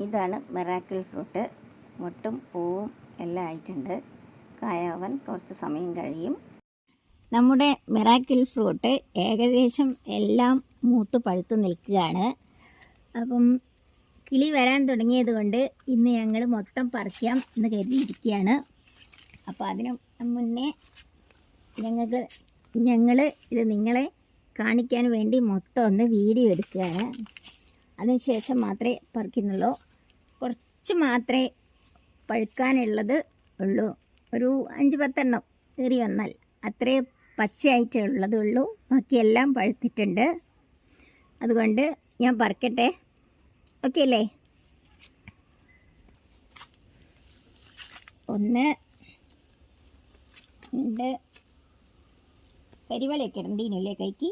ഇതാണ് miracle fruit. മൊട്ടും പൂവും എല്ലാം ആയിട്ടുണ്ട്. കായാവാൻ കുറച്ച് സമയം കഴിയും. നമ്മുടെ മെറാക്കിൾ ഫ്രൂട്ട് ഏകദേശം എല്ലാം മൂത്ത് പഴുത്ത് നിൽക്കുകയാണ്. അപ്പം കിളി വരാൻ തുടങ്ങിയത് കൊണ്ട് ഇന്ന് ഞങ്ങൾ മൊത്തം പറിക്കാം എന്ന് കരുതിയിരിക്കുകയാണ്. അപ്പോൾ അതിന് മുന്നേ ഞങ്ങൾക്ക് ഞങ്ങൾ ഇത് നിങ്ങളെ കാണിക്കാൻ വേണ്ടി മൊത്തം ഒന്ന് വീഡിയോ എടുക്കുകയാണ്. അതിനുശേഷം മാത്രമേ പറിക്കുന്നുള്ളൂ. കുറച്ച് മാത്രമേ പഴുക്കാനുള്ളത് ഉള്ളൂ. ഒരു അഞ്ച് പത്തെണ്ണം കയറി വന്നാൽ അത്രേ പച്ചയായിട്ടുള്ളതേ ഉള്ളൂ ബാക്കിയെല്ലാം പഴുത്തിട്ടുണ്ട്. അതുകൊണ്ട് ഞാൻ പറിക്കട്ടെ. ഓക്കെ അല്ലേ? ഒന്ന് രണ്ട്. കരിവളയൊക്കെ ഇടണ്ടീനല്ലേ കൈക്ക്?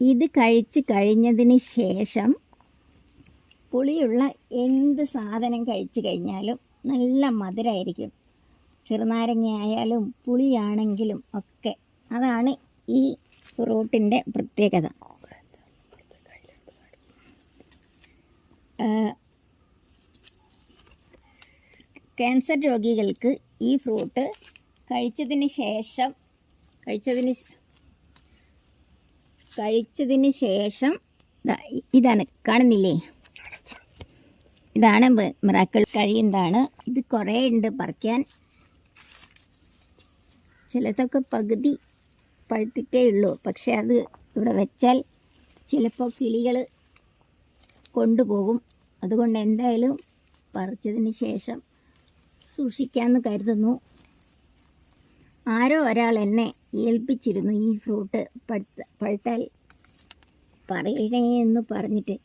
ഇത് കഴിച്ച് കഴിഞ്ഞതിന് ശേഷം പുളിയുള്ള എന്ത് സാധനം കഴിച്ചു കഴിഞ്ഞാലും നല്ല മധുരമായിരിക്കും ചെറുനാരങ്ങ ആയാലും പുളിയാണെങ്കിലും ഒക്കെ. അതാണ് ഈ ഫ്രൂട്ടിന്റെ പ്രത്യേകത. ക്യാൻസർ രോഗികൾക്ക് ഈ ഫ്രൂട്ട് കഴിച്ചതിന് ശേഷം കഴിച്ചതിന് കഴിച്ചതിന് ശേഷം ഇതാണ് കാണുന്നില്ലേ? ഇതാണ് മിറാക്കിൾ. കഴിയുന്നതാണ് ഇത് കുറേ ഉണ്ട് പറിക്കാൻ. ചിലതൊക്കെ പകുതി പഴുത്തിട്ടേ ഉള്ളൂ. പക്ഷെ അത് ഇവിടെ വെച്ചാൽ ചിലപ്പോൾ കിളികൾ കൊണ്ടുപോകും. അതുകൊണ്ട് എന്തായാലും പറിച്ചതിന് ശേഷം സൂക്ഷിക്കാമെന്ന് കരുതുന്നു. ആരോ ഒരാൾ എന്നെ ഏൽപ്പിച്ചിരുന്നു ഈ ഫ്രൂട്ട് പഴുത്ത പഴുത്താൽ പറയണേ എന്ന് പറഞ്ഞിട്ട്.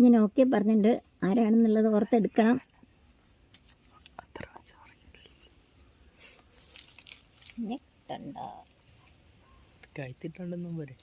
ഞാൻ ഓക്കെ പറഞ്ഞിട്ടുണ്ട്. ആരാണെന്നുള്ളത് ഓർത്തെടുക്കണം. ഞെട്ടണ്ട. കയത്തിട്ടുണ്ടെന്നും പോരെ.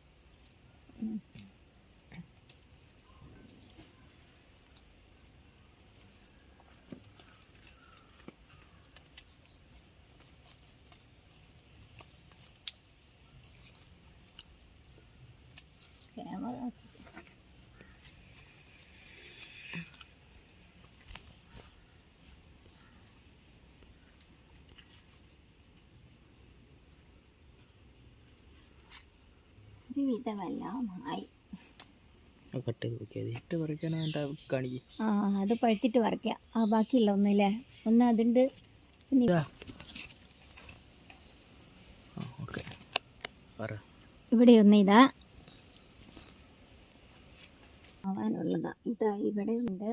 കാണിക്കും ആ അത് പഴുത്തിട്ട് വറയ്ക്കാം ആ ബാക്കിയില്ല ഒന്നല്ലേ? ഒന്ന് അതുണ്ട് ഇവിടെ ഒന്ന് ഇതാ. ആവാനുള്ളതാ. ഇതാ ഇവിടെ ഉണ്ട്.